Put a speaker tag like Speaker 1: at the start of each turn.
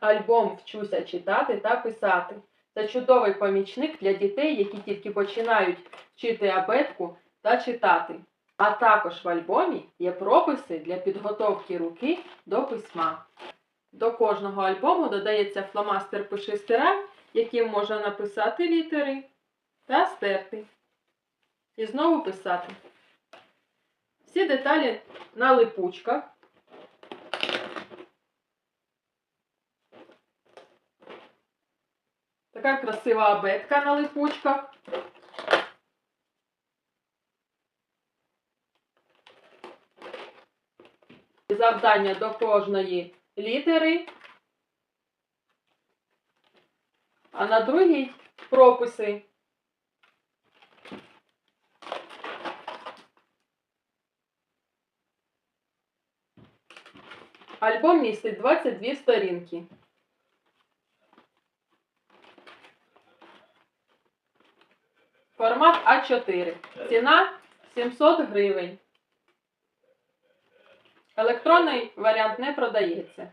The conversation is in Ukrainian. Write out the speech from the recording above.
Speaker 1: альбом Вчуся читати та писати. Це чудовий помічник для дітей, які тільки починають вчити абетку та читати. А також в альбомі є прописи для підготовки руки до письма. До кожного альбому додається фломастер пиши стирай, яким можна написати літери та стерти. І знову писати. Всі деталі на липучках. Така красива абетка на липучках. Завдання до кожної літери. А на другій прописи. Альбом містить 22 сторінки. Формат А4. Ціна 700 гривень. Електронний варіант не продається.